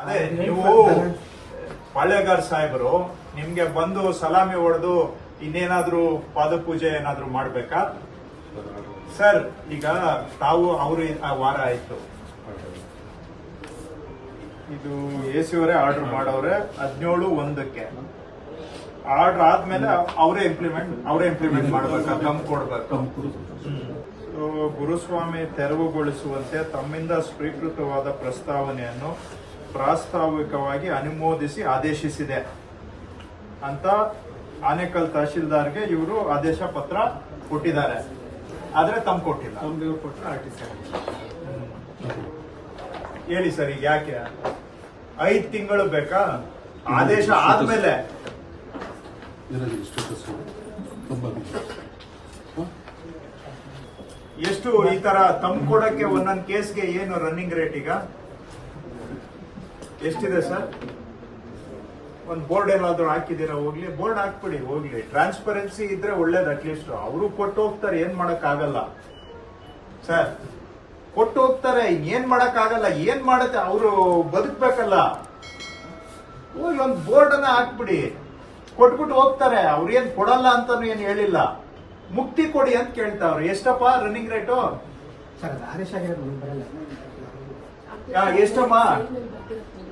ಅದೇ ನೀವು ಪಾಳ್ಯಗಾರ್ ಸಾಹೇಬರು ನಿಮ್ಗೆ ಬಂದು ಸಲಾಮಿ ಹೊಡೆದು ಇನ್ನೇನಾದ್ರೂ ಪಾದಪೂಜೆ ಏನಾದ್ರೂ ಮಾಡ್ಬೇಕಾ? ಸರ್ ಈಗ ತಾವು ಅವರು ಆ ವಾರ ಆಯ್ತು. ಇದು ಎ ಸಿ ಅವರೇ ಆರ್ಡರ್ ಮಾಡವ್ರೆ ಹದಿನೇಳು ಒಂದಕ್ಕೆ. ಆರ್ಡರ್ ಆದ್ಮೇಲೆ ಅವರೇ ಇಂಪ್ಲಿಮೆಂಟ್ ಅವರೇ ಇಂಪ್ಲಿಮೆಂಟ್ ಮಾಡ್ಬೇಕು? ಕಮ್ ಕೊಡ್ಬೇಕು. ಸೊ, ಗುರುಸ್ವಾಮಿ ತೆರವುಗೊಳಿಸುವಂತೆ ತಮ್ಮಿಂದ ಸ್ವೀಕೃತವಾದ ಪ್ರಸ್ತಾವನೆಯನ್ನು ಪ್ರಾಸ್ತಾವಿಕವಾಗಿ ಅನುಮೋದಿಸಿ ಆದೇಶಿಸಿದೆ ಅಂತ ಆನೇಕಲ್ ತಹಶೀಲ್ದಾರ್ಗೆ ಇವರು ಆದೇಶ ಪತ್ರ ಕೊಟ್ಟಿದ್ದಾರೆ. ಆದರೆ ತಮ್ ಕೊಟ್ಟಿಲ್ಲ. ಕಂಪ್ಯೂಟರ್ ಕೊಟ್ಟರೆ ಆರ್ ಟಿ ಸಿ ಹೇಳಿ ಸರ್ ಈಗ ಯಾಕೆ? ಐದ್ ತಿಂಗಳು ಬೇಕಾ? ಆದೇಶ ಆದ್ಮೇಲೆ. ಎಷ್ಟು ಈ ತರ ತಮ್ ಕೊಡಕ್ಕೆ ಒಂದೊಂದ್ ಕೇಸ್ಗೆ ಏನು ರನ್ನಿಂಗ್ ರೇಟ್ ಈಗ? ಎಷ್ಟಿದೆ ಸರ್? ಒಂದು ಬೋರ್ಡ್ ಏನಾದರೂ ಹಾಕಿದ್ದೀರಾ? ಹೋಗ್ಲಿ. ಬೋರ್ಡ್ ಹಾಕ್ಬಿಡಿ ಹೋಗ್ಲಿ. ಟ್ರಾನ್ಸ್ಪರೆನ್ಸಿ ಇದ್ರೆ ಒಳ್ಳೇದು ಅಟ್ಲೀಸ್ಟ್ ಅವರು ಕೊಟ್ಟು ಹೋಗ್ತಾರೆ ಏನ್ ಮಾಡೋಕ್ಕಾಗಲ್ಲ. ಆಗಲ್ಲ ಸರ್ ಕೊಟ್ಟು ಹೋಗ್ತಾರೆ ಏನ್ ಮಾಡೋಕ್ಕಾಗಲ್ಲ ಆಗಲ್ಲ ಏನ್ ಮಾಡುತ್ತೆ ಅವರು ಬದುಕ್ಬೇಕಲ್ಲ. ಹೋಗಿ ಒಂದು ಬೋರ್ಡ್ ಅನ್ನ ಹಾಕ್ಬಿಡಿ. ಕೊಟ್ಬಿಟ್ಟು ಹೋಗ್ತಾರೆ. ಅವ್ರು ಏನ್ ಕೊಡಲ್ಲ ಅಂತಾನು ಏನು ಹೇಳಿಲ್ಲ. ಮುಕ್ತಿ ಕೊಡಿ ಅಂತ ಕೇಳ್ತಾವ್ರೆ. ಎಷ್ಟಪ್ಪ running rate ಎಷ್ಟಮ್ಮ?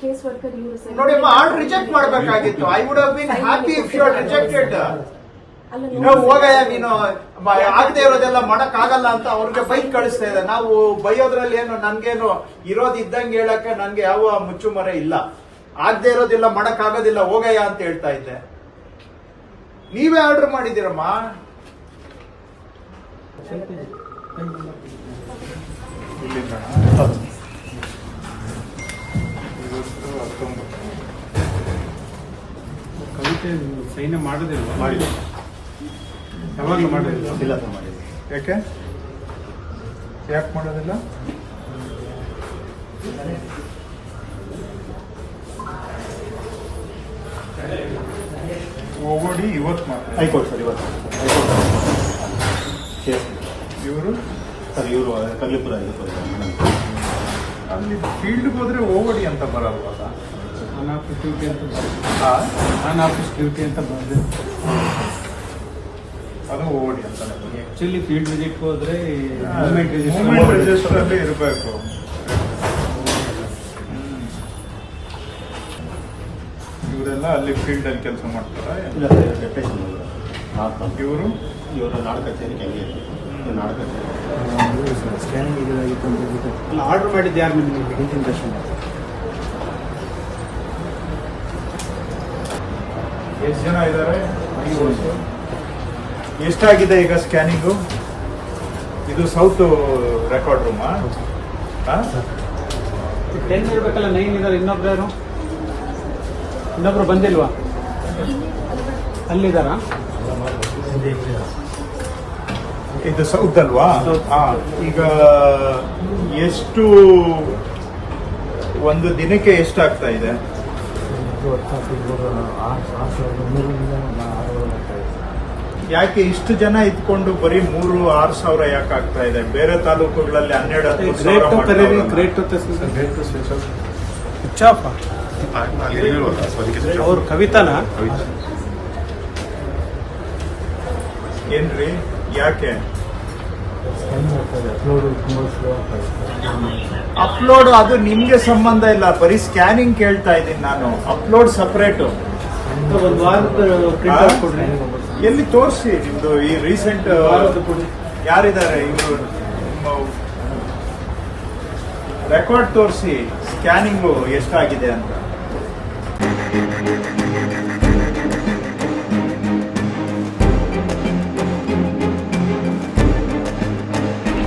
Case worker order reject ಮಾಡಬೇಕಾಗಿತ್ತು. I would have been happy if you rejected ಅಲ್ಲ ಇನ್ನೂ ನೀನು ಆಗದೆ ಇರೋದೆಲ್ಲ ಮಾಡಕ್ ಆಗಲ್ಲ ಅಂತ ಅವ್ರಿಗೆ ಬೈಕ್ ಕಳಿಸ್ತಾ ಇದೆ. ನಾವು ಬೈಯೋದ್ರಲ್ಲಿ ಏನು ನನ್ಗೇನು ಇರೋದಿದ್ದಂಗೆ ಹೇಳಕ್ಕೆ ನನ್ಗೆ ಯಾವ ಮುಚ್ಚುಮರೆ ಇಲ್ಲ. ಆಗದೆ ಇರೋದಿಲ್ಲ ಮಾಡಕ್ ಆಗೋದಿಲ್ಲ ಹೋಗಯ್ಯ ಅಂತ ಹೇಳ್ತಾ ಇದ್ದೆ. ನೀವೇ ಆರ್ಡರ್ ಮಾಡಿದಿರಮ್ಮ ಇಲ್ಲಿಂದ ಕವಿತೆ ಸೈನ್ ಮಾಡೋದಿಲ್ಲ ಮಾಡಿಲ್ಲ ಯಾವಾಗಲೂ ಮಾಡೋದಿಲ್ಲ ಇಲ್ಲ ಸರ್ ಮಾಡಿದೆ ಯಾಕೆ? ಯಾಕೆ ಮಾಡೋದಿಲ್ಲ? ಹೋಗೋಡಿ ಇವತ್ತು ಮಾತ್ರ. ಹೈಕೋರ್ಟ್ ಸರ್ ಇವತ್ತು. High court case. ಇವರು? ಸರ್ ಇವರು ಕಲ್ಲಿಪುರ ಇದು ಅಲ್ಲಿ ಫೀಲ್ಡ್ಗೆ ಹೋದ್ರೆ ಹೋಗೋಡಿ ಅಂತ ಬರಲ್ವಲ್ಲ ಆನ್ ಆಫೀಸ್ ಡ್ಯೂಟಿ ಅಂತ ಆನ್ ಆಫೀಸ್ ಡ್ಯೂಟಿ ಅಂತ ಬರ್ತದೆ ಅದು ಓಡಿ ಅಂತ ಆಕ್ಚುಲಿ ಫೀಲ್ಡ್ ವಿಸಿಟ್ ಹೋದ್ರೆ ಮೂವ್ಮೆಂಟ್ ರಿಜಿಸ್ಟರ್ ಅಲ್ಲಿ ಇರಬೇಕು. ಇವರೆಲ್ಲ ಅಲ್ಲಿ ಫೀಲ್ಡ್ ಅಲ್ಲಿ ಕೆಲಸ ಮಾಡ್ತಾರೆ? ಇವರು ಇವರು? ನಾಡ ಕಚೇರಿ ಕೆಲಸ ಇದು ನಾಡ ಕಚೇರಿ. ಸ್ಕ್ಯಾನಿಂಗ್ ಆರ್ಡರ್ ಮಾಡಿದ್ದು ಯಾರು ನಿಮಗೆ? ಇನ್ಫಾರ್ಮೇಷನ್ ಎಷ್ಟು ಜನ ಇದ್ದಾರೆ ಎಷ್ಟಾಗಿದೆ ಈಗ ಸ್ಕ್ಯಾನಿಂಗು? ಇದು ಸೌತ್ ರೆಕಾರ್ಡ್ ರೂಮಾ? ಟೆನ್ ಇರ್ಬೇಕಲ್ಲ ನೈನ್ ಇದಾರೆ. ಇನ್ನೊಬ್ರು ಯಾರು? ಇನ್ನೊಬ್ರು ಬಂದಿಲ್ವಾ? ಅಲ್ಲಿದಾರಾ ಇದು ಸೌತ್. ಅಲ್ವಾ. ಈಗ ಎಷ್ಟು ಒಂದು ದಿನಕ್ಕೆ ಎಷ್ಟಾಗ್ತಾ ಇದೆ? ಯಾಕೆ ಇಷ್ಟು ಜನ ಇದ್ಕೊಂಡು ಬರೀ ಮೂರು ಆರು ಸಾವಿರ ಯಾಕೆ ಆಗ್ತಾ ಇದೆ? ಬೇರೆ ತಾಲೂಕುಗಳಲ್ಲಿ ಹನ್ನೆರಡು ಸಾವಿರ ಹುಚ್ಚಾಪ ಅವ್ರು ಕವಿತಾನ? ಏನ್ರಿ? ಯಾಕೆ? ಅಪ್ಲೋಡ್ ಅದು ನಿಮ್ಗೆ ಸಂಬಂಧ ಇಲ್ಲ. ಬರೀ ಸ್ಕ್ಯಾನಿಂಗ್ ಕೇಳ್ತಾ ಇದ್ದೀನಿ ನಾನು. ಅಪ್ಲೋಡ್ ಸಪ್ರೇಟು ಎಲ್ಲಿ ತೋರಿಸಿ ನಿಮ್ದು ಈ ರೀಸೆಂಟ್ ಯಾರಿದ್ದಾರೆ ಇವರು? ರೆಕಾರ್ಡ್ ತೋರಿಸಿ. ಸ್ಕ್ಯಾನಿಂಗು ಎಷ್ಟಾಗಿದೆ ಅಂತ.